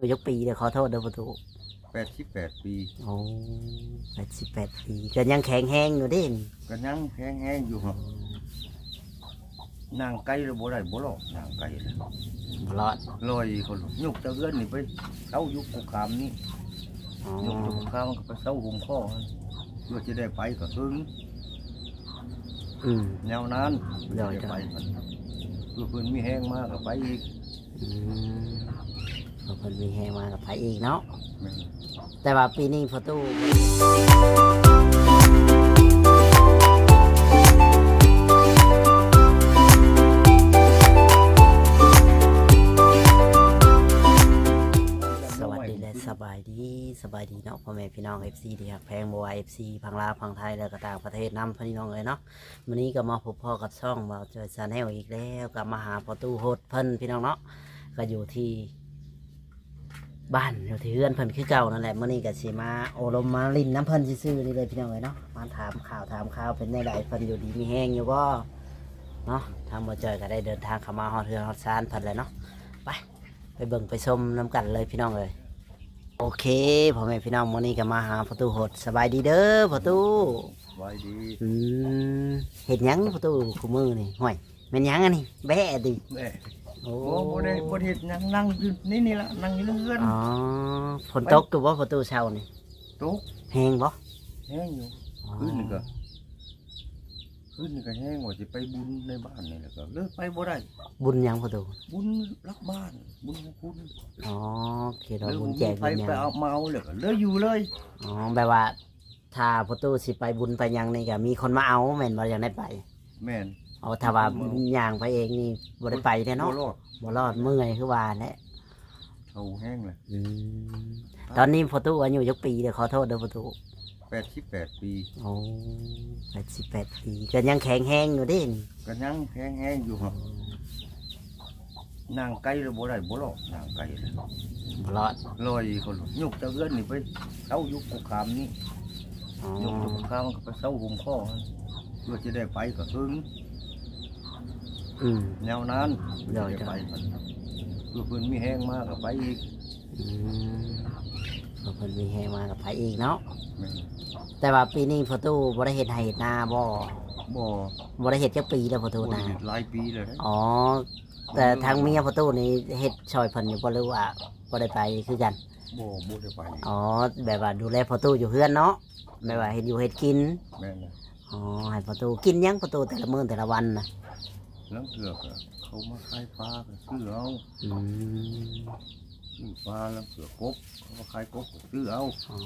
อยู่ยกปีเดี๋ยวขอโทษเด้อประตูแปดสิบแปดปีโอ้แปดสิบแปดปีก็ยังแข็งแห้งอยู่เดิก็ยังแห้งๆอยู่ครับนางไก่แล้วบ่ได้บ่หรอกนางไก่น่ะบลอดลอยเขายกตะเอื้อนนี่ไปเสายุกกุกคามนี่อ๋อยกกุกคามก็ไปเสาหุมข้อเพื่อจะได้ไปก็ถึงอืม แนวนั้นเดี๋ยวจะไปมันเพื่อเพิ่นมีแห้งมากก็ไปอีก อืม ขอบคุณมีแห้งมากับไผอีกเนาะแม่นแต่ว่าปีนี้ประตูสวัสดีและสบายดีสบายดีเนาะพ่อแม่พี่น้อง FC ที่ครับแพงบัว FC พังลาวพังไทยแล้วก็ต่างประเทศนำพี่น้องเลยเนาะวันนี้ก็มาพบพ่อกับช่องมาเจอซาแนลอีกแล้วกลับมาหาประตูโฮดเพิ่นพี่น้องเนาะก็อยู่ที่ บ้านอยู่ที่เฮือนเพิ่นคือเก่านั่นแหละเมื่อนี้ก็สิมาโอลมมาลินน้ำเพิ่นซื่อๆนี่เลยพี่น้องเลยเนาะมาถามข่าวถามข่าวเป็นในใดเพิ่นอยู่ดีมีแห้งอยู่บ่เนาะทางบ่เจอก็ได้เดินทางเข้ามาฮอดเฮือนฮอดซานเพิ่นเลยเนาะไปไปเบิ่งไปชมน้ำกันเลยพี่น้องเลยโอเคพ่อแม่พี่น้องมื้อนี้ก็มาหาประตูโหดสบายดีเด้อประตูไว้ดีอืมเฮ็ดหยังประตูคู่มือนี่ห่วยแม่นหยังอันนี้แบะดิแม่ โอ้โอ้บ่ได้บ่ได้เฮ็ดหยังนั่งอยู่นี่นี่ล่ะนั่งอยู่ในเรือนอ๋อฝนตกอยู่บ่ประตูเช้านี่ตกแห้งบ่แห้งอยู่ ขึ้นนี่ก็ ขึ้นนี่ก็แห้งว่าสิไปบุญในบ้านนี่แหละก็เลิกไปบ่ได้ บุญหยังประตูบุญรักบ้าน บุญของคุณอ๋อคิดเลิว่ากบุบุญญแจกไปบุญหยังไปเอาเมาเลยก็เลิกอยู่เลยอ๋อแปลว่า ถ้าประตูสิไปบุญไปหยังนี่ก็มีคนมาเอาแม่นบ่อยากได้ไป แม่น เอาถ้าว่ามาเอาย่างไปเองนี่บ่ได้ไปแน่เนาะบ่รอดบ่รอดเมื่อยคือว่าแหละเขาแห้งเลยอืมตอนนี้ประตูอายุยกปีเดี๋ยวขอโทษเด้อประตูแปดสิบแปดปีโอ้แปดสิบแปดปีก็ยังแข็งแห้งอยู่เดิก็ยังแห้งแห้งอยู่ครับนางไก่แล้วบ่ได้บ่รอดนางไก่น่ะบ่รอดลอยเขายกตะเอื้อนนี่ไปเสายุกกุกคามนี่อ๋อยกกุกคามก็ไปเสาหุมข้อเพื่อจะได้ไปก็ถึง อืม แนวนั้นเดี๋ยวจะไปมันเพื่อเพิ่นมีแห้งมากก็ไปอีกอืมขอบคุณมีแห้งมากับไผอีกเนาะแม่นแต่ว่าปีนี้ประตูบ่ได้เฮ็ดให้เฮ็ดนาบ่บ่บ่ได้เฮ็ดจักปีแล้วประตูบ่ได้นาเฮ็ดหลายปีเลยนะอ๋อ แต่ทางเมียประตูนี่เฮ็ดช่วยเพิ่นอยู่บ่หรือว่าบ่ได้ไปคือกัน บ่บ่ได้ไปอ๋อ แบบว่าดูแลประตูอยู่เฮือนเนาะแบบว่าเฮ็ดอยู่เฮ็ดกิน แม่นนะอ๋อให้ประตูกินหยังประตูแต่ละมื้อแต่ละวันน่ะ แล้วเถือกอะเขามาขายปลาก็ซื้อเอาอืมซื้อปลาแล้วเถือกกบเขามาขายกบก็ซื้อเอาอ๋อ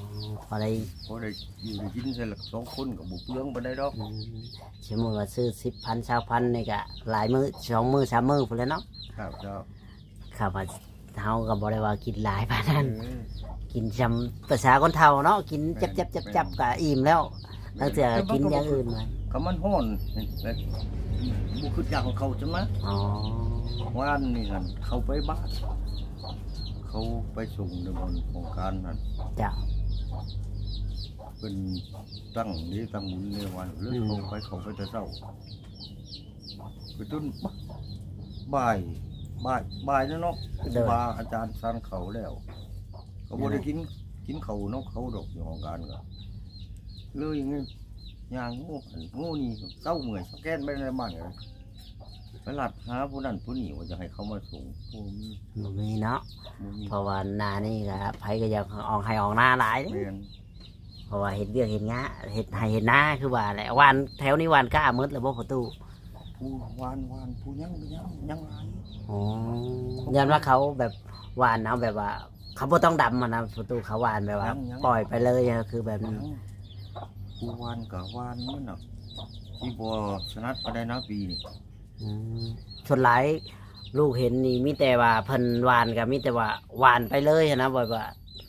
พอได้พอได้อยู่ได้กินเสร็จแล้วสองคนก็บ่เปลืองบ่ได้ดอกอืมสมมุติว่าซื้อ10,000 20,000นี่ก็หลายมื้อสองมื้อสามมื้อพุ่นแหล้วเนาะครับเจ้าครับว่าเฮาก็บ่ได้ว่ากินหลายปานนั้น เออกินจำภาษาคนเฒ่าเนาะกินจับจับจับจับก็อิ่มแล้วตั้งแต่กินอย่างอื่นมาก็มันฮ้อนนี่แหละ บ่คือจังเขาจังนะอ๋อวานนี่นั่นเขาไปบ้าน เขาไปส่งในบนของการนั่นจ้ะเป็นตั้งนี้ตั้งหมุนในวันเรื่องเขาไปเขาไปแต่เช้าไปจนบ่ายบ่ายบ่ายแล้วเนาะบาอาจารย์สันเขาแล้ว เขาบ่ได้กินกินเขาเนาะเขาดอกอยู่ของการก็เลยอย่างงี้ ยางงูหันงูนี่เศร้าเมื่อยสแกนไปในบ้านเลยไปหลัดหาผู้นั้นผู้นี้ว่าจะให้เขามาส่งผู้นี้บ่มีเนาะผู้นี้เพราะว่านานี่ก็ไผก็อยากออกให้ออกหน้าหลายเด้แม่นเพราะว่าเห็ดเวียกเห็ดงาเห็ดให้เห็ดหน้าคือว่าแหละวานแถวนี้วานกล้ามืดแล้วบ่ประตูผู้วานวานผู้ยังบ่ยังยังไรอ๋อยันว่าเขาแบบวานเอาแบบว่า เขาบ่ต้องดำมันนะประตูเขาวานแบบว่าปล่อยไปเลยอะคือแบบยันั้นง ผู้วานกับวานมันน่ะที่บ่ชนะไปได้นะปีนี่อืมชนหลายลูกเห็นนี่มีแต่ว่าเพิ่นวานกับมีแต่ว่าวานไปเลยอะนะแบบว่า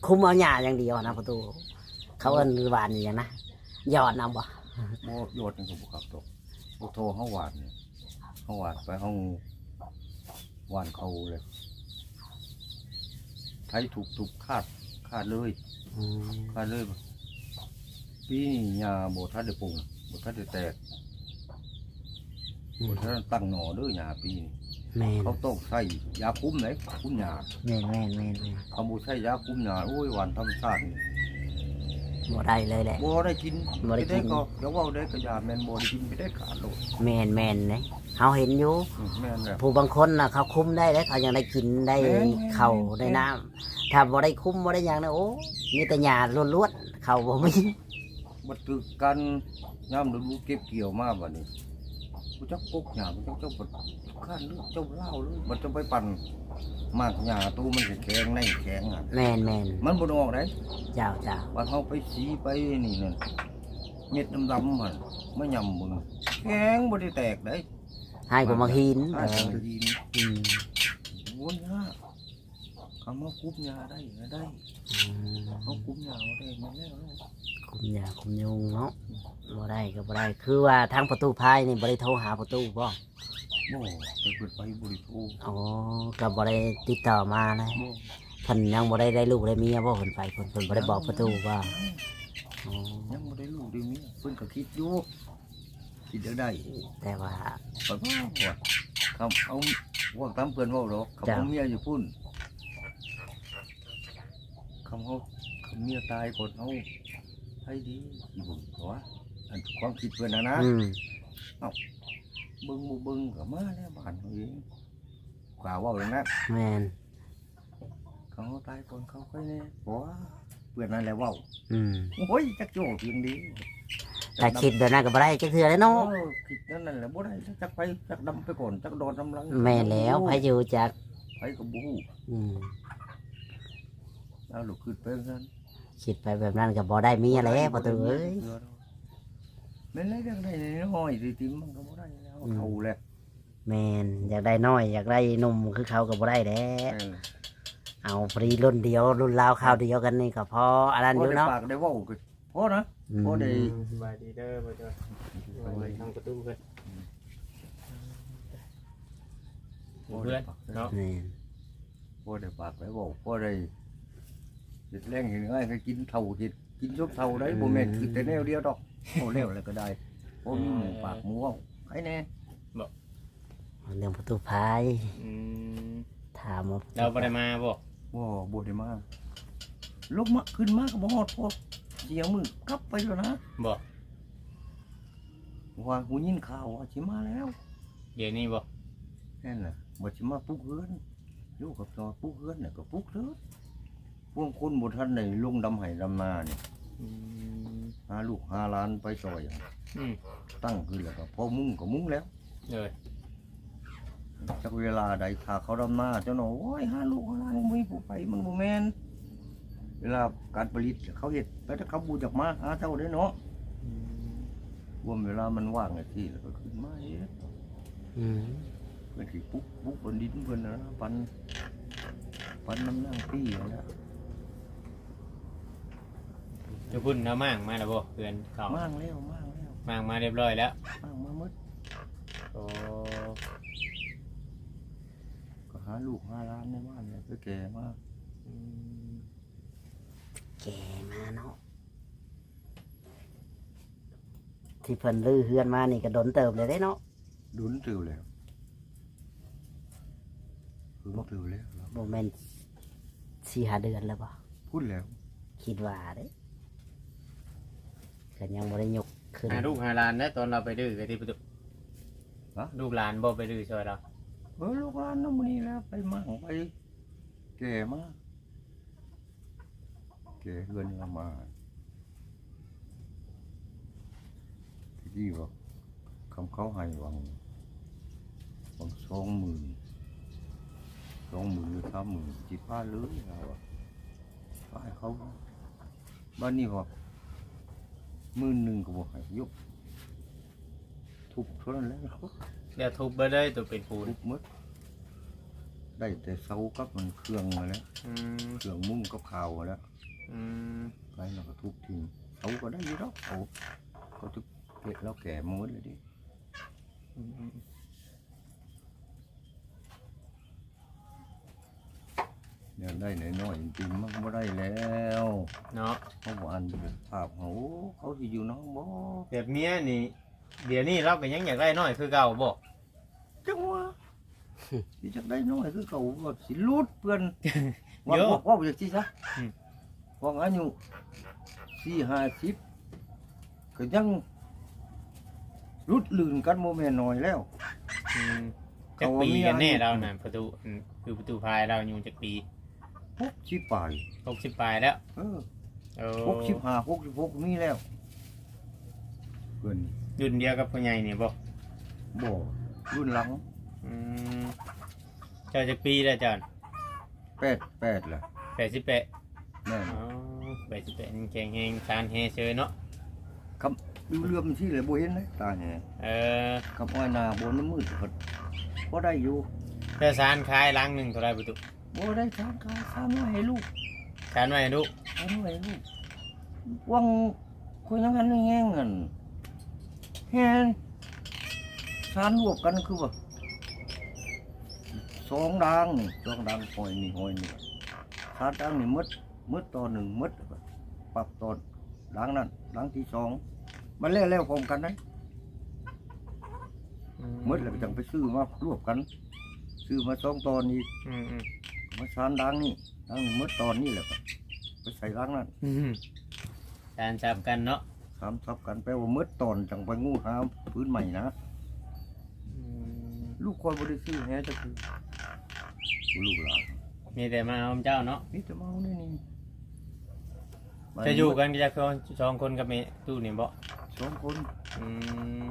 คุมเอาหญ้าอย่างเดียวนะประตู เขาเอิ้นวานอย่างนะยอดนํบ่บ่โยดนี่ก็บ่ขับตกบ่โทรเฮาวานนี่เฮาวานไปเฮาวานเขาเลยไทยถูกถูกคาดคาดเลยอืมคาดเลยบ่ ปีนี้หญ้าบ่ทันได้ปลูกบ่ทันได้แตกบ่ทันได้ตั้งหน่อเด้อหญ้าปีนี้แม่นเขาต้องใส่ยาคุ้มไหนคุ้มยาแม่นแม่นแม่นแม่นเขาบ่ใช้ยาคุ้มยาโอ้ยหวานธรรมชาตินี่บ่ได้เลยแหละ บ่ได้กินบ่ได้กินก็จะเว้าได้ก็ยาแม่นบ่ได้กินไม่ได้ขาดโลดแม่นแม่นเลยเฮาเห็นอยู่ อืมแม่นแหละ ผู้บางคนน่ะเขาคุ้มได้แล้วเขายังได้กินได้แม่นเขาวได้น้ำถ้าบ่ได้คุ้มบ่ได้หยังนะโอ้มีแต่หญ้าล้วนๆเขาบ่มี บัดตึกกันยามฤดูเก็บเกี่ยวมาบัดนี้กูจักปกหญ้ากูจักเจ้าบัดข้านเลือเจ้าเล่าเลยบัดจะไปปั่นมากหญ้าตู้มันสิแข็งในแข็งอะแม่นแม่นมันบ่ได้ออกได้เจ้าเจ้าว่าเขาไปสีไปนี่นั่นเม็ดดำๆมันไม่ยำมึงแข็งบ่ได้แตกได้ให้กูมาหินอ้ายเออก็ดีนอืมโอ้ยฮะคำว่าคุบยาได้นะได้อืมเขาคุบยาได้มาแล้วเนาะ คุมหญ้าคุมยุงเนาะบ่ได้ก็บ่ได้คือว่าทางประตูพายนี่บ่ได้โทรหาประตูบ่บ่ไปเปิดไปบริโภคอ๋อก็บ่ได้ติดต่อมานะบ่เพิ่นยังบ่ได้ได้ลูกได้เมียบ่เพิ่นไปเพิ่นเพิ่นบ่ได้บอกประตูว่าอ๋อยังบ่ได้ลูกได้เมียเพิ่นก็คิดอยู่คิดจะได้แต่ว่าไปว่าว่าคำเอาว่าตามเพื่อนเว่าหรอกคำจ้ะเอาเมียอยู่พุ่นคำเขาคำเมียตายกดเอา ให้ดีอีบุญวะอันความคิดเพื่อนนะนะอืมเบิ้งบ่เบิ้งก็มาแล้วบ้านเขาเองกล่าวเว่าเลยนะแม่นเขาตายคนเขาค่อยแน่ว้าเพื่อนนั่นแหละเว่าอืมโอ้ยจักโจ้เพียงดีถ้าคิดแบบนั้นก็บ่ได้จักเทื่อเลยเนาะเนาะคิดนั่นแหละบ่ได้จักไปจักดำไปก่อนจักโดนดำหลังแม่นแล้วไผอยู่จัก ไปกับบูฮู้อืม แล้วลูกขึ้นไปกัน คิดไปแบบนั้นก็บ่ได้เมียแล้วประตูเอ้ยแม่นเลยเรื่องได้น้อยสิติมมันก็บ่ได้แล้วอืมเขาแหละแม่นอยากได้น้อยอยากได้หนุ่มคือเขาก็บ่ได้แล้แม่วนเอาฟรีรุ่นเดียวรุ่นราวคราวเดียวกันนี่ก็พออันนั้นพออยู่ได้เนาะปากได้เว้าก็พอนะ อืมพอได้ สบายดีเด้อบ่จ้อยสบายดีทางประตูเพิ่นเพื่อนเนาะแม่น พอได้ปากได้เว้าพอได้ เฮ็ดแรงเห็นง่ายก็กินเท่าเฮ็ดกินซุปเท่าได้บ่แม่นคือแต่แนวเดียวดอกโอ้แล้วแล้วก็ได้บ่มีหมูปากหมูเว้าใครแน่เรื่องประตูพายอืมถามว่าเราบ่ได้มาบ่บ่บ่ได้มาลงมาขึ้นมาก็บ่ฮอดพอเสียงมือกลับไปแล้วนะบ่ว่าหูยินข่าวว่าสิมาแล้วเดี๋ยวนี้บ่นั่นน่ะบ่สิมาปลุกเฮือนอยู่กับตอปลุกเฮือนน่ะก็ปลุกเถอะ พวกคนบ่ทันได้ลงดำไห้ดำนานี่อืมหาลูกหาหลานไปซอยอืมตั้งขึ้นแล้วก็พอมุ้งก็มุ้งแล้วเลยจักเวลาใดถ้าเขาดำนาเจ้าหนอโอ้ยหาลูกหาหลานบ่มีผู้ไปมันบ่แม่นเวลาการผลิตเขาเฮ็ดไปถ้าเขาบูจักมาหาเจ้าได้เนาะอืมรวมเวลามันว่างไอ้ที่แล้วก็ขึ้นมาเฮ็ด อืมเพิ่นสิปลุกปลุกบนดินเพิ่นน่ะนะปันปันน้ำนั่งปี้นั่นแหละ จะพุ่นน้ำมั่งมาแล้วบ่เพื่อนเขามางแล้วมางแล้วมั่งมาเรียบร้อยแล้วมางมาหมดโอ้ก็หาลูกหาหลานในบ้านเนี่ยไปแก่มาอืมแก่มาเนาะที่เพิ่นลื้อเฮือนมานี่ก็โดนเติบเลยได้เนาะดุนติวแล้วดุนติวแล้วบ่แม่นสี่หาเดือนแล้วบ่พูดแล้ว คิดว่าเด้ ก็ยังบ่ได้ยกขึ้นหาลูกหาหลานได้ตอนเราไปดื้อกันที่ประตูลูกหลานบ่ไปดื้อช่วยเราเออลูกหลานน้ำมันนี่แล้วไปมั่งไปแก่มาแก่เฮือนเอามาที่นี่ว่าคำเขาให้วังวังสองหมื่นสองหมื่นหรือสามหมื่นจิตพลาดเลยเราอะก็ให้เขาบ้านนี้ว่าห มื่นหนึ่งก็บอกให้ยกทุบเท่านั้นแหล้วเขาเดี๋ยวทุบเบ่ได้ตัวเป็นปูนทุบหมดได้แต่เสากับมันเครื่องมาแล้วอืมเครื่องมุ้งกับข่าวมาแล้วอืมไปเราก็ทุบทิ้งเสาก็ได้อยี่ดอกเสาก็ทุบเกะแล้วแก่หมดเลยดิ อืม อืมเนี่ยได้หน่อยน้อยๆจริงๆมันก็บ่ได้แล้วเนาะเขาบอกอันภาพเขาเขาสิอยู่น้องบ่แบบเนี้ยนี่ เดี๋ยวนี้เราก็ยังอยากได้น้อยคือเก่าบ่จังหวะสิจักได้น้อยคือเขาว่าสิรูดเพื่อนว่าเยอะว่าว่าอย่างที่ซะอืม ว่าอายุสี่ห้าสิบก็ยังรุดลื่นกันโมเมนน้อยแล้ว อืมจักปีกันแน่เราน่ะประตูอืมคือประตูพายเราอยู่จักปี หกสิบปลาย60ปลายแล้วเออโอ้หกสิบห้าหกสิบหกมีแล้วเพื่อนรุ่นเดียวกับพ่อใหญ่นี่บ่บ่รุ่นหลังอืมเจ้าจักปีแล้วจ้ะแปดแปดแหละ88แม่นอ๋อ88แข็งแฮงชานแฮเชยเนาะดูเรือมันที่เลยบ่เห็นเลยตาเนี่ยเออกับอ้อยนาบนมันมืดพอดพอได้อยู่แต่ชานขายลังหนึงเท่าไหร่ประตู บ่ได้ทางกายทางไว้ให้ลูกชานไว้ให้ลูกทางไว้ให้ลูกวังคุยนังกันแห้งกันแฮนสารรวบกันคือว่าสองดังนี่สองดังหอยนี่หอยนี่สารดังนี่หมดหมดตอนหนึ่งหมดปรับตอนดังนั้นดังที่สองมันแล้วแล้วพร้อมกันนะหมดแล้วไปจังไปซื้อมารวบกัน ซื้อมาสองตอนนี้อื มอืมมาสานดังนี่ดังนี่หมดตอนนี้แหละครับไปใส่รังนั่นอืมชานจับกันเนาะสามทับกันแปลว่าหมดตอนจังไปงูหามพื้นใหม่นะ อืมลูกคอยบริซื้อแฮจะคือลูกหลานมีแต่มาเอาเจ้าเนาะนี่จะมาเอานี่นี่จะอยู่กันก็จะคนสองคนกับเมตู้นี่บ่สองคน อืม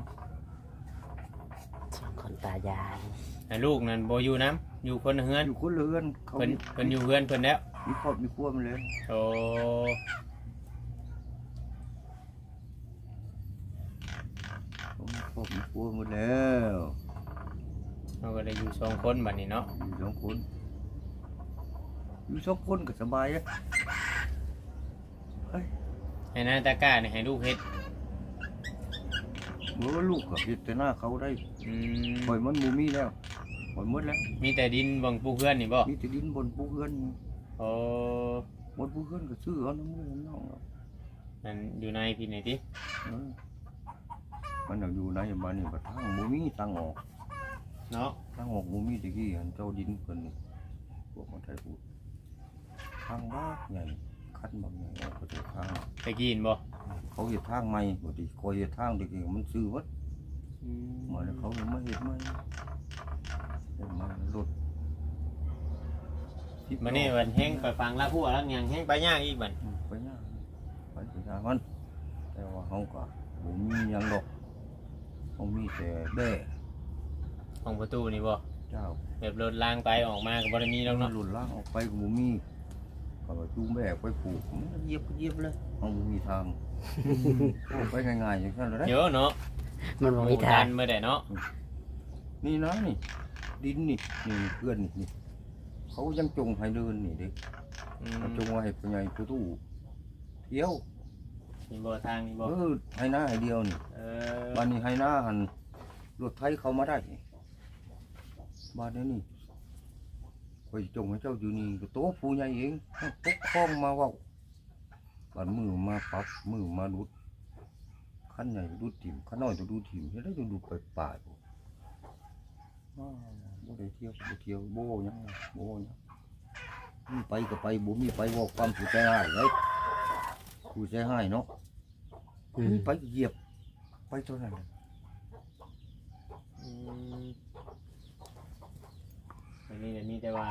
สองคนตายาย ให้ลูกนั่นบ่อยู่น้ำอยู่คนละเฮือนอยู่คนละเรือนเขาเพิ่นเพิ่นอยู่เฮือนเพิ่นแล้วมีครอบมีครัวมันเลยโอ้เขามีครอบมีครัวหมดแล้วเราก็ได้อยู่สองคนบัดนี้เนาะอยู่สองคนอยู่สองคนก็สบายอะเฮ้ยให้นาตากร้านี่ให้ลูกเฮ็ดเมื่อลูกกับเฮ็ดแต่หน้าเขาได้อืมปล่อยมันมูมีแล้ว ปล่อยหมดแล้วมีแต่ดินบังปูเฮือนนี่บ่มีแต่ดินบนปูเฮือนโอ้บนปูเฮือนก็ซื้อเอาน้ำมือน้องเอานั่นอยู่ในพี่นี่ติเออมันเอาอยู่ในบ้านนี่ก็ทางมูมีทางออกเนาะทางออกมูมีตะกี้อันเจ้าดินเพิ่นนี่พวกมันไทยพูดทางบ้านใหญ่คันบางใหญ่ออกไปจากทาง ไปกินบ่เขาเฮ็ดทางใหม่บ่ดีคอยเฮ็ดทางตะกี้มันซื้อวัดอืมมาแล้วเขาเลยมาเฮ็ดใหม่ เฮ็ดใหม่รถสิบมื้อนี้วันแห้งไปฟังละผู้ละหยังแห้งไปย่างอีกบัดอืมไปย่างไปไปย่างมันแต่ว่าเขาก็บ่มีหยังดอกเขามีแต่แบ่ของประตูนี่บ่เจ้าแบบรถล้างไปออกมาก็บ่ได้มีแล้วมัเนาะนหลุดล่างออกไปก็บ่มีก็ว่าจูงแบกไปผูกมันก็เหยียบก็เหยียบเลยเขาบ่มีทางเอาไปง่ายๆอย่างนั้นเลยเยอะเนาะมันบ่มีโอ้ทาดังนเมื่อใดเนาะนี่นะนี่ ดินนี่นี่เพื่อนนี่นี่เขายังจงให้เดินนี่เด็กอืมเขาจงไว้ให้ผู้ใหญ่ผู้ตู้เที่ยวมีบ่ทางนี่บ่เออให้หน้าให้เดียวนี่เออบ้านนี้ให้หน้าหันรถไทยเขามาได้นี่บ้านนี้นี่คอยจงให้เจ้าอยู่นี่ก็โตผู้ใหญ่เองปกครองมาเว่าบ้านมือมาปรับมือมาดุดขั้นใหญ่ก็ดุดถิ่มขั้นน้อยก็ดุดถิ่มเฮ็ดได้จนดุดไปป่าดอ้าว บ่ได้เที่ยวบ่เที่ยวบ่ยังบ่ยังมีไปก็ไปบ่มีไปบอกความผู้ใจให้เลยผู้ใจให้เนาะมีไปเหยียบไปเท่านั้นอันนี้เดี๋ยวมีแต่ว่า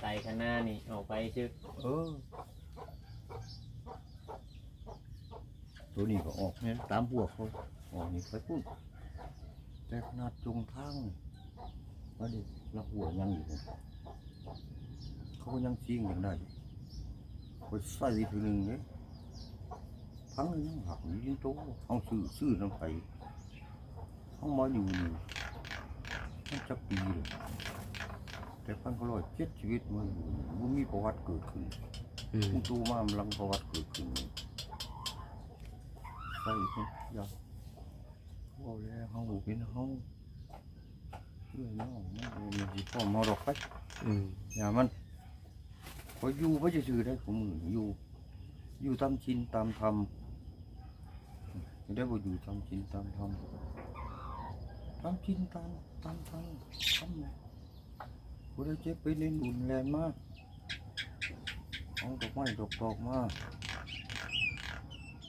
ไตข้างหน้านี่ออกไปชื่อเออ ตัวนี้ก็ออกเนี่ยตามพวกเขาออกนี่ไปพุ่นแต่ขนาดจงทาง ว่าดิละหัวยังอยู่เนี่ยเขาก็ยังซิ่งยังได้ไปใส่ทีหนึ่งเนี่ยพังเลยยังหักอยู่ยิ่งโตเอาซื้อซื้อน้ำไปเขามาอยู่นี่มันจะปีเลยแต่พันก็ร้อยเจ็ดชีวิตมาอยู่นี่มันมีประวัติเกิดขึ้นอืมมึงดูมามันลังประวัติเกิดขึ้นนี่ใส่ขึ้นยาว่าแล้วเขาบุกินเขาเรื่องน้องมันบ่มี สิพ่อมาดอกไปอืมอย่ามันพออยู่ไม่จะซื้อได้ของมืออยู่ อยู่ตามชินตามธรรมได้ว่าอยู่ตามชินตามธรรมตามชินตามตามธรรมทำไงผู้ได้เจ็บเป็นนินอุ่นแรงมากเอาดอกไม้ดอกตอกมา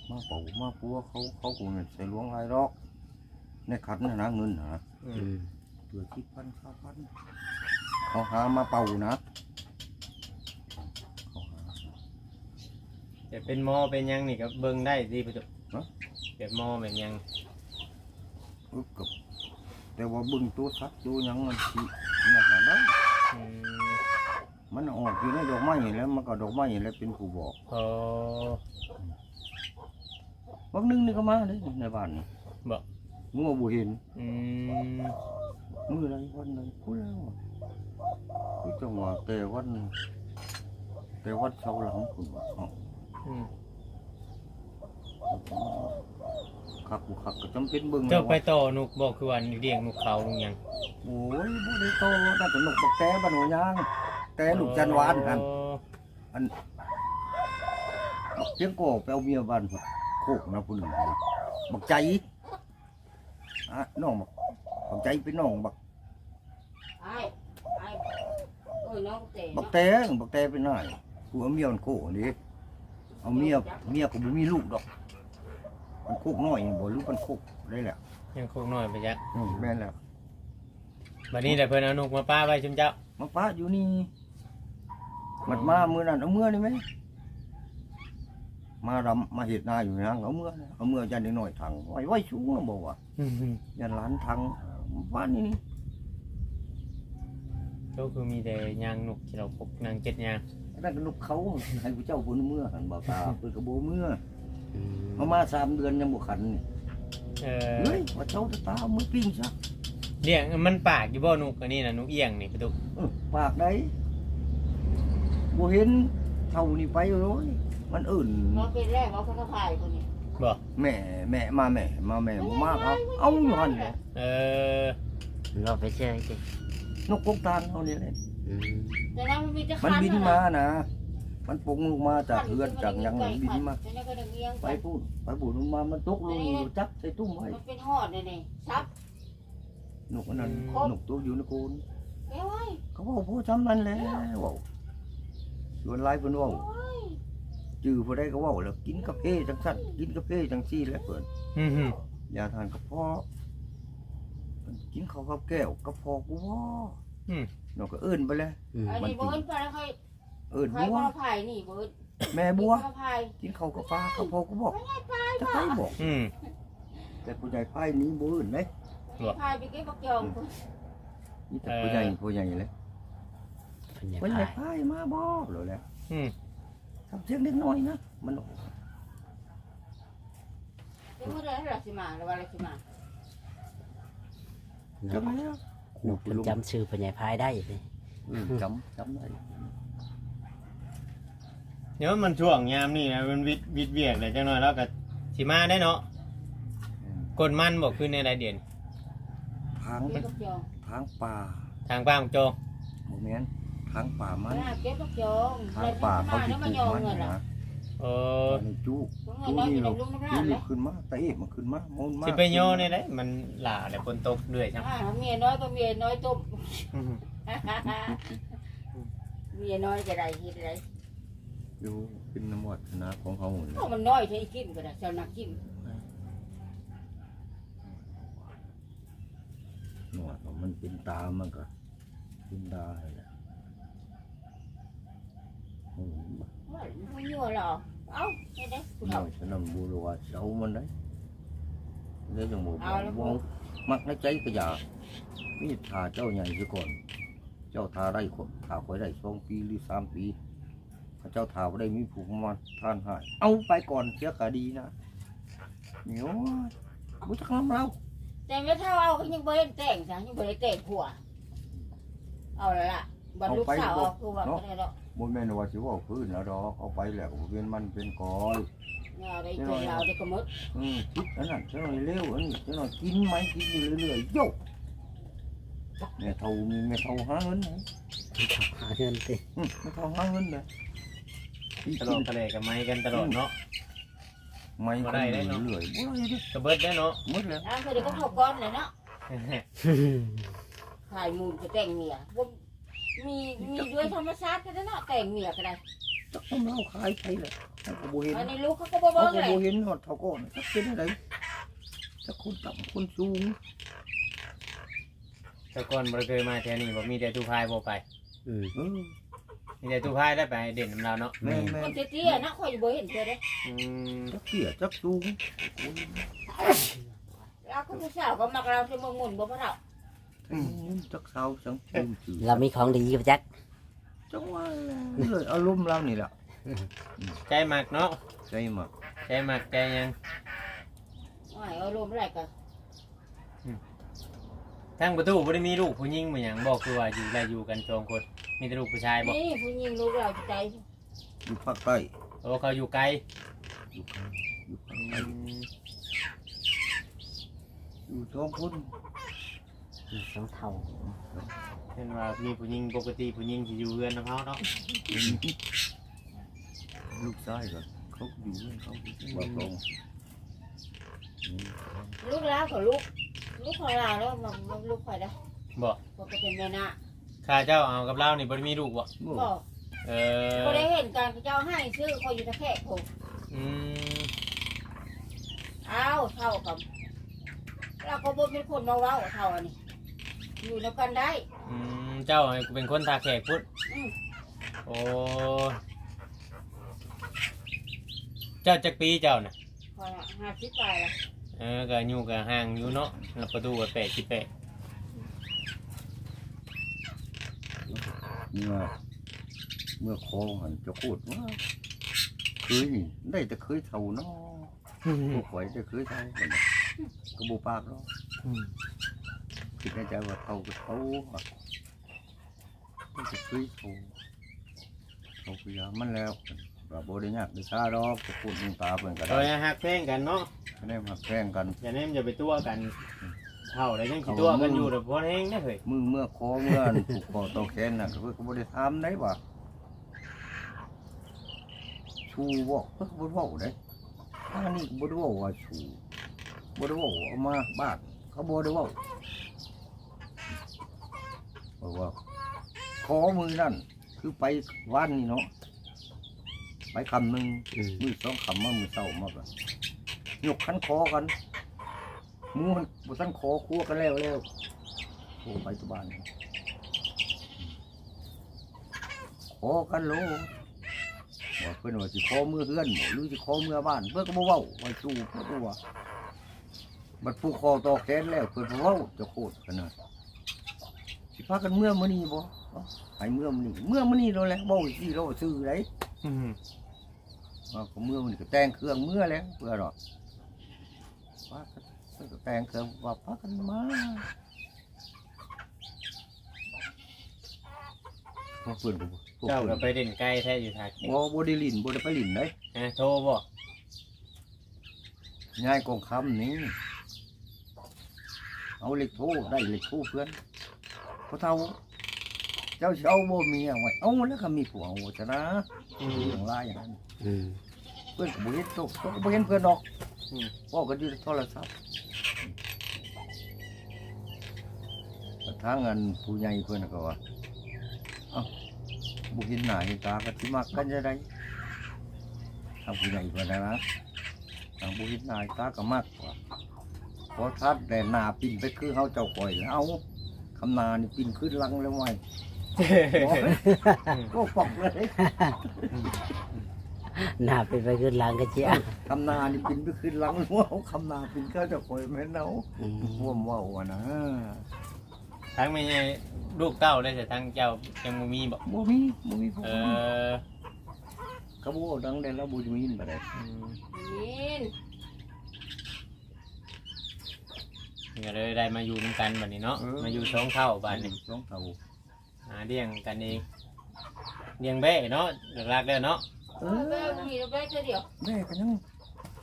มาเป่ามาปัวเขาเขาคงเงินใส่หลวงหลายดอก ในขันนะนะเงินหาอืม เดือคิดพันข้าวพันเขาหามาเป่านะเขาหา แต่เป็นหมอเป็นหยังนี่ก็เบิ่งได้ดีประจุฮะ เป็นหมอเป็นหยังอึกกับแต่ว่าเบึงตัวสัตว์ตัวหยังมันสินั่นน่ะได้อืมมันออกอยู่ในดอกไม้นี่แหล้วมันก็ดอกไม้นี่แหล้วเป็นผู้บอกพอบางนึงนี่ก็มาเลยในบ้านนี่บ่ งัวบ่เห็นอืมมืออะไรวันไหนพูดแล้วคือจังหวะแต่วันแต่วันเสาร์หลังคุณว่าอ๋ออืมคักบุคักก็จำเป็นเบิ่งเจ้าไปแล้วว่ต่อนุกบอกคือวันเลี้ยงนุกเขานุกหยังโอ้ยบ่ได้โตน่าจะนกบักแต่บ้านหัวยางแต่ลูกจันหวานหั่นอ๋อบักเจียงโกไปเอาเมียบ้านโคกนะผู้หนึ่งนะบักใจ อะน้องบักบักใจเป็นน้องบักไอ้ไอ้โอ้ยน้องเตะบักแต่บักแต่เป็นนายผู้เอาเมียมันโคกนี่เอาเมียเมียก็บ่มีลูกดอก มันโคกน้อยบ่รู้มันโคกได้แหละยังคงน้อยไปจักอืมแม่นแล้วบัดนี้แต่เพิ่นเอานุกมาป้าไว้ชุมเจ้ามาป้าอยู่นี่มันมามือนั่นเอาเมื่อนี่ไหมมารำมาเห็ดนาอยู่นะเอาเมื่อนะเอาเมื่อยันนิดหน่อยถังไว้ไว้ชูงบอกว่าอืม ยันหลานถังบ้านนี้นี่ก็คือมีแต่ยางนุกที่เราพบนางเจ็ดยางนั่นก็ลูกเขาให้ผู้เจ้าคนเมื่อหันบ่าวตาเปิดกระโบเมื่ออืมมามาสามเดือนยังบ่ขันนี่เออเฮ้ยว่าเจ้าตามือปิ้งซะเลี้ยงมันปากอยู่บ่นุกอันนี้น่ะนุกเอี้ยงนี่ประตูเออปากได้บ่เห็นเท่านี้ไปเลยมันอื่นน้องเป็นแรกว่าเขาก็พายคนนี้ บ่ แม่แม่มาแม่มาแม่บ่มากเอาเอาอยู่หั่นแหละเออ เราไปเชื่อสินกกงตาลเขานี่แหละอืมแต่นั้นมันมีแต่มันคันบินมานะ มันปงลงมาจากเรือนจากหยังมันบินมา แต่นั้นก็จะเงี้ยงไปพูดไปพูดลงมามันตกลงอยู่จับใส่ตุ้มไว้มันเป็นหอดเลยนี่ซับนกอันนั้นนกตัวอยู่ในโคนเอ้ไว้เขาบอกผู้จำนั้นแหล้วชวนไล่เพิ่นเว่าเอ้ย จื้อผู้ใดก็เว่าแล้วกินกาแฟจังสั่นกินกาแฟจังซี่แหล้วเพิ่นอืมยาทานกระเพาะเพิ่นกินข้าวกับแก้วกระเพาะกูว่านกก็เอิ้นไปเลยอืมอันนี้เบิร์นไปแล้วใครเอิ้นใครบัวว่าพายนี่เบิร์นแม่บัวว่าพายกินข้าวกับปลากระเพาะกูบอกจะไปบอกอืมแต่ผู้ใหญ่ไพ่นี้บ่เอิ้นเด้พายไปเก็บบักยองนี่แต่ผู้ใหญ่ผู้ใหญ่เลยเป็นยังผู้ใหไงญ่ไพ่มาบอกเลยแหละอืม ทำเสียงเล็กน้อยนะมันเดี๋ยวเมื่อไรให้เราสิมาหรือว่าอะไรสิมาจำแล้วหนูเพิ่นจำชื่อพญายพายได้สิอืมจำจำได้เดี๋ยวมันช่วงยามนี่นะมันวิดวิดเวียกเลยจังหน่อยแล้วก็สิมาได้เนาะอืมกดมันบอกขึ้นในรายเดือนทางเก็บบักยองทางป่าทางป้าของโจโมเมน ทางป่ามันเก็บบักยองทางป่าเขาที่ที่ปมาลูกยองมันเงินนะล่ะเอออันนี้จุเงินน้อยอยู่ในลุงน้ำร้านนี่เลยขึ้นมาตะเอกมันขึ้นมามูนมาสิไปโยในได้มันหล่าเลยฝนตกเรื่อยจังอ่าเมียน้อยก็เมียน้อยต้มอืมเมียน้อยจะได้คิดอะไรอยู่เป็นน้ำวัดนะของเขาหมดเลยเอามันน้อยเท่าไอ้กินก็ได้เจ้านักกินหนวดมันเป็นตามันก็เป็นตาแหละ โอ้โหว่ามันยั่วหรอเอ้าไม่ได้ผู้น้เฒ่าอยฉะนั้นบูรว่าเสามันได้เดี๋ยวจังหวะเอาแล้ววงมักในใจก็อย่ามีทาเจ้าใหญ่ซะก่อนเจ้าทาได้คนทาคอยได้สองปีหรือสามปีพระเจ้าทาบ่ได้มีผูกมาท่านใหายเอาไปก่อนเสียคดีนะเหนียวบุตรคำเราแต่ไม่เท่าเอาก็ยังบ่ได้แต่งซะยังบ่ได้แต่งผัว เอาแล้วล่ะบรรลุสาวเอาคือว่าก็ได้ดอก บนแม่นว่าสิเว่าพื้นแล้วดอกเอาไปแล้วก็เป็นมันเป็นกอย เอาได้เจอเราได้ก็หมดอืมคิดอันนั้นเจ้าหน่อยเร็วอันนี้เจ้าหน่อยกินไหมกินอยู่เรื่อยๆโยกแม่เท่ามีแม่เท่าหาเงินไหมหาเงินสิอืมแม่เท่าหาเงินเลยพี่ตลกิอดนทะเลกับไม้กันตลอดเนาะ ไม่บ่ก็ได้ได้ได้เนาะ เรื่อยๆบ่ได้ดิกระเบิดได้เนาะ หมดแล้วอ่าคือเดี๋ยวก็เข้าก้อนเลยเนาะ ถ่ายมูลก็แต่งเมียบ่ มีมีด้วยธรรมชาติก็ได้เนาะแต่งเหนือก็ได้จักต้องเอาขายไปเลยเขาก็บ่เห็นอันนี้ลูกเขาก็บ่เขาเบิ่งก็เลยบ่เห็นหอดเท่าก่อนจักเป็นอะไรจักคนต่ำคนสูงแต่ก่อนบ่ได้เคยมาแถวนี้บ่มีแต่ตู้พายบ่ไป อืมเออมีแต่ตู้พายได้ไปเด่นนำเราเนาะแม่นแม่คนนเตี้ยๆนะข่อยบ่เห็นเธอเด้อืมจักเตี้ยจักสูงเราก็ผู้สาวก็มักเราสิมาหมุนบ่พะเฒ่าอืม จักสาวจังลืมชื่อเรามีของดีกับแจ็คจังว่าเลยอารมณ์เรานี่แหละใจมักเนาะใจมากใจมักใจยังโอ้ยเอารมณ์อะไรก็ทั้งประตูบ่ได้มีลูกผู้หญิงบ่หยังบอกคือว่าอยู่แล้วอยู่กันสองคนมีแต่ลูกผู้ชายบ่นี่ผู้หญิงลูกเราใจอยู่ภาคใต้โอ้เขาอยู่ไกลอยู่ข้างอยู่ข้างอืใต้มอยู่สองคน สองเท่าเห็นว่ามีผู้หญิงปกติผู้หญิงสิอยู่เรือนนํเฮาเนาะลูกชายก็เขาอยู่เรื่องเขาบอกตรงลูกแล้วก็ลูกลูกของเราแล้วมันมันลูกข่อยนะบ่ก็เป็นแม่นาข้าเจ้าเอากับเรานี่บ่ได้มีลูกบ่โอ้ก็เออก็ได้เห็นการเจ้าให้ชื่อเขาอยู่ตะแคกผมอืมอ้าวเท่ากับเราก็บ่เป็นคนมาเว้าเท่าอันนี้ อยู่แล้วกันได้ อืมเจ้าเป็นคนทาแขกพุทธอืม โอ้เจ้าจักปีเจ้าน่ะพอละห้าสิบไปละเออก็อยู่ก็ห่างอยู่เนาะแล้วประตูก็แปดสิบแปดเมื่อเมื่อโค้งหันจะพูดว่าเคยนี่ได้แต่เคยเท่าเนาะพวกข่อยจะเคยเท่าคนน่ะก็บูปากเนาะ คิดในใจว่าเท่าก็เท่าว่ะได้แต่เคยเท่าเท่าพยายามมันแล้วว่าบ่ได้ยากได้ช้าดอกจะพูดมึงตาเพิ่อนก็เราได้ยังหักเพลงกันเนาะก็ได้มาแข่งกัน อย่าเน้นอย่าไปตัวกันเท่าไรยังกี่ตัวกันอยู่แต่พอแห้งได้เฮ้ยมึงเมื่อคอเมื่อถูกคอตอแขนน่ะก็เพิ่อนก็บ่ได้ทำได้ว่าชูบอกเพิ่อนก็บ่เว้าได้ทานี้บ่ได้เว้าว่าชูบ่ได้เว้าเอามาบ้านเขาบ่ได้เว้า บอกว่า ขอมือนั่น คือไปวันนี้เนาะไปคำหนึ่งอืมมือสองคำมามือเศร้ามาแบบยกขันคอกันหมูมันบุทันคอคั่วกันแล้วแล้วโอ้ไปตุบานขอกันโลว่าเพื่อนว่าสิขอมือเฮือนบ่หรือสิขอมือบ้าน เพื่อนก็บ่เว้าว่าสู้เพื่อนก็ว่าบัดผู้คอต่อแขนแล้วเพื่อนบ่เว้าจะโคตรขนาด สิพากันเมื่อมื้อนี้บ่เอ้าให้เมื่อมื้อนี้เมื่อมื้อนี้เราแหละเว้าสิเราซื้อไดว่าก็เมื่อมันก็แต่งเครื่องเมื่อแล้วเพื่อหรอกว่าก็เพิ่นก็แต่งเครื่องว่าพักกันมาพวกเพื่อนก็บ่พวกเจ้าเพื่ก็อนไปเด่นไกลแท้อยู่ทาแขกบ่บ่ได้ลิ้นบ่ได้ไปลิ้นได้ฮะโทรบ่ง่ายกองคำนี้เอาเหล็กโทได้เหล็กโทเพื่อน เพราะเท่าเจ้าสิเช่าบ่มีเอาไว้เอาแล้วก็มีผัวเอาชนะอืมอย่างไรอย่างนั้นอืมเพื่อนก็บ่เห็นโตกก็บ่เห็นเพื่อนดอกพ่อก็อยู่ในโทรศัพท์ทางอันผู้ใหญ่เพื่อนก็ว่าเอ้าบุหินหน้าเห็นตาก็สิมักกันจะได้ทางผู้ใหญ่เพื่อนนะนะทางบุหินหน้าเห็นตาก็มักกว่าพอทัดแต่หน้าปิ้นไปคือเขาเจ้าก่อยแล้วเอา คำนานี่ปิ้นขึ้นหลังแล้วไว้บอกเลยก็ปอกเลยหน้าไปไปขึ้นหลังกระเจียคำนานี่ปิ้นไปขึ้นหลังหัวเอาคำนาปิ้นเข้าเจ้าก่อยแม่นเอาอืมพ่วมเว่าอะนะทั้งไม่ใช่ลูกเต้าได้แต่ทั้งเจ้ายังบ่มีบ่บ่มีบ่มีพ่อเอมีอเขาบอกว่าดังได้แล้วบ่มีนบ่ได้อืมยิน ก็เลยได้มาอยู่นำกันบัดนี้เนาะมาอยู่สองเท่าบัดนี้สองเท่าหาเลี้ยงกันเองเลี้ยงแบ่เนาะหลักๆแล้วเนาะเอแม่อมีแม่เดียวแม่ก็ยัง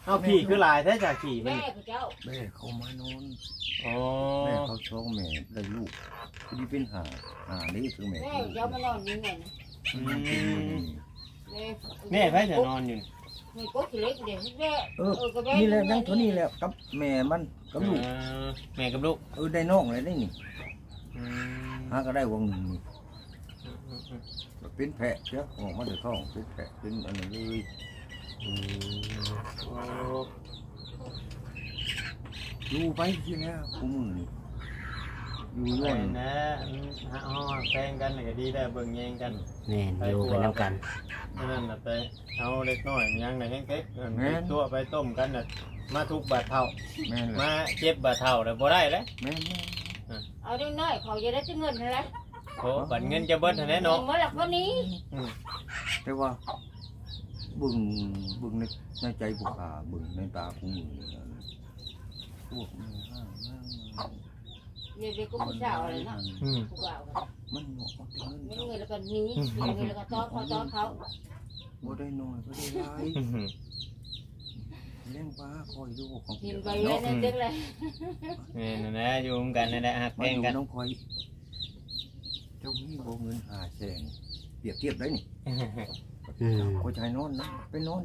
เอาขี่คือหลายแท้จากขี่มันแม่กับเจ้าแม่เขามานอนอ๋อแม่เขาสองแม่ได้ลูกที่เป็นหาหานี่คือแม่แม่กับเจ้ามานอนนี่ไงอืมันเป็นอยู่มนี่แม่แม่ไผจะนอนอยู่มีก็ขี้เล็กเดียวแม่เออเออกับแม่นี่แหละนั่งเท่านี้แหละกับแม่มัน กับลูกเออแม่กับลูกเออได้น้องเลยได้นี่อืมหาก็ได้วงหนึ่งนี่เป็นแผลเจ้าออกมาจากท้องเป็นแผลเป็นอันนี้เลยอืมโอ้อยู่ไปที่แล้วกูมือนี่ อยู่ไปเรื่อยนะอันฮะอ๋อแซงกันน่ะก็ดีแล้วเบิ่งแยงกันแม่นอยู่ไปน้ำกันนั่นน่ะไปเอาเล็กน้อยมันยังน่ะแห้งเก๊กอันนี้ตัวไปต้มกันน่ะมาทุกบาดเท่าแม่นเลยมาเจ็บบาดเท่าแล้วบ่ได้แล้วแม่นแม่นเอาเด็กน้อยเขาจะได้จะเงินเท่าไหร่โอ้บัดเงินจะเบิดเท่านั้นเนาะเมื่อหลักวันนี้แต่ว่าเบึงเบึงในในใจบุคคาเบึงในตากูมือนี่นะพวกมันห้างห้าง เดี๋ยวเด็กก็ผู้สาวอะไรเนาะอืม ผู้บ่าวกันมันเหมาะกับเงินไม่เขาเงินแล้วก็หนีไม่เงินแล้วก็ต้อนเขาต้อนเขาบ่ได้น้อยบ่ได้หลายเลี้ยงปลาคอยดูของกิเกี่นยวไปกันเรื่อเนาะยๆเด็กเลยนี่นั่นนะอยู่ร่วมกันนั่นแหละฮักมาแข่งอยู่กันน้องคอยเจ้ามีบ่เงินหาแสนเปรียบเทียบได้นี่อืมคอยชายนอนนะไปนอน